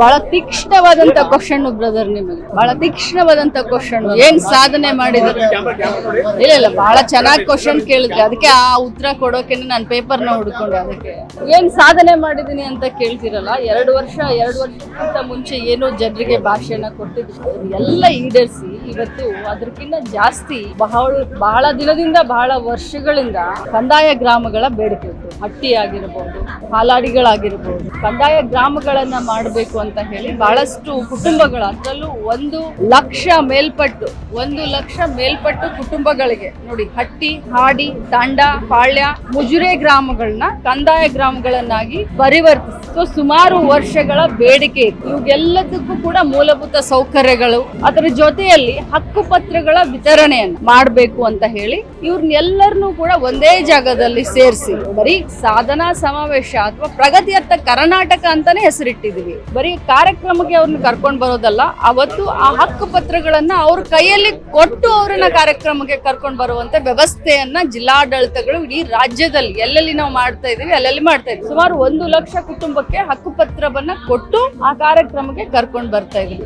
ಬಹಳ ತೀಕ್ಷ್ಣವಾದಂತ question brother ನಿಮಗೆ. ಬಹಳ ತೀಕ್ಷ್ಣವಾದಂತ ಕ್ವಶನ್ ಏನ್ ಸಾಧನೆ ಮಾಡಿದ್ರು? ಇಲ್ಲ ಇಲ್ಲ, ಬಹಳ ಚೆನ್ನಾಗಿ ಕ್ವಶನ್ ಕೇಳಿದ್ರಿ. ಅದಕ್ಕೆ ಆ ಉತ್ತರ ಕೊಡೋಕೆ ನಾನು ಪೇಪರ್ನ ಹುಡ್ಕೊಂಡೆ ಅದಕ್ಕೆ. ಏನ್ ಸಾಧನೆ ಮಾಡಿದೀನಿ ಅಂತ ಕೇಳ್ತಿರಲ್ಲ? ಎರಡು ವರ್ಷ, ಎರಡು ವರ್ಷಕ್ಕಿಂತ ಮುಂಚೆ ಏನು ಜನರಿಗೆ ಭಾಷೆನ ಕೊಟ್ಟಿದ್ರು. ಎಲ್ಲ ಈಡೇರಿಸಿ ಇವತ್ತು ಅದಕ್ಕಿಂತ ಜಾಸ್ತಿ ಬಹಳ ಬಹಳ ದಿನದಿಂದ ಬಹಳ ವರ್ಷಗಳಿಂದ ಕಂದಾಯ ಗ್ರಾಮಗಳ ಬೇಡಿಕೆ ಹಟ್ಟಿ ಆಗಿರಬಹುದು ಹಾಲಾಡಿಗಳಾಗಿರ್ಬೋದು, ಕಂದಾಯ ಗ್ರಾಮಗಳನ್ನ ಮಾಡಬೇಕು ಅಂತ ಹೇಳಿ ಬಹಳಷ್ಟು ಕುಟುಂಬಗಳು, ಅದರಲ್ಲೂ ಒಂದು ಲಕ್ಷ ಮೇಲ್ಪಟ್ಟು, ಒಂದು ಲಕ್ಷ ಮೇಲ್ಪಟ್ಟು ಕುಟುಂಬಗಳಿಗೆ ನೋಡಿ, ಹಟ್ಟಿ, ಹಾಡಿ ತಾಂಡ ಪಾಳ್ಯ, ಮುಜುರೆ ಗ್ರಾಮಗಳನ್ನ ಕಂದಾಯ ಗ್ರಾಮಗಳನ್ನಾಗಿ ಪರಿವರ್ತಿಸಿ. ಸೊ ಸುಮಾರು ವರ್ಷಗಳ ಬೇಡಿಕೆ ಇತ್ತು. ಇವಾಗೆಲ್ಲದಕ್ಕೂ ಕೂಡ ಮೂಲಭೂತ ಸೌಕರ್ಯಗಳು, ಅದರ ಜೊತೆಯಲ್ಲಿ ಹಕ್ಕುಪತ್ರಗಳ ವಿತರಣೆಯನ್ನು ಮಾಡಬೇಕು ಅಂತ ಹೇಳಿ ಇವ್ರನ್ನೆಲ್ಲರನ್ನೂ ಕೂಡ ಒಂದೇ ಜಾಗದಲ್ಲಿ ಸೇರಿಸಿ. ಬರೀ ಸಾಧನಾ ಸಮಾವೇಶ ಅಥವಾ ಪ್ರಗತಿಯತ್ತ ಕರ್ನಾಟಕ ಅಂತಾನೆ ಹೆಸರಿಟ್ಟಿದೀವಿ ಬರೀ ಕಾರ್ಯಕ್ರಮಕ್ಕೆ ಅವ್ರನ್ನ ಕರ್ಕೊಂಡು ಬರೋದಲ್ಲ, ಅವತ್ತು ಆ ಹಕ್ಕು ಪತ್ರಗಳನ್ನ ಅವ್ರ ಕೈಯಲ್ಲಿ ಕೊಟ್ಟು ಅವ್ರನ್ನ ಕಾರ್ಯಕ್ರಮಕ್ಕೆ ಕರ್ಕೊಂಡು ಬರುವಂತ ವ್ಯವಸ್ಥೆಯನ್ನ ಜಿಲ್ಲಾಡಳಿತಗಳು ಇಡೀ ರಾಜ್ಯದಲ್ಲಿ ಎಲ್ಲೆಲ್ಲಿ ನಾವು ಮಾಡ್ತಾ ಇದೀವಿ, ಅಲ್ಲೆಲ್ಲಿ ಮಾಡ್ತಾ ಇದ್ವಿ. ಸುಮಾರು ಒಂದು ಲಕ್ಷ ಕುಟುಂಬಕ್ಕೆ ಹಕ್ಕು ಪತ್ರವನ್ನ ಕೊಟ್ಟು ಆ ಕಾರ್ಯಕ್ರಮಕ್ಕೆ ಕರ್ಕೊಂಡು ಬರ್ತಾ ಇದೀವಿ.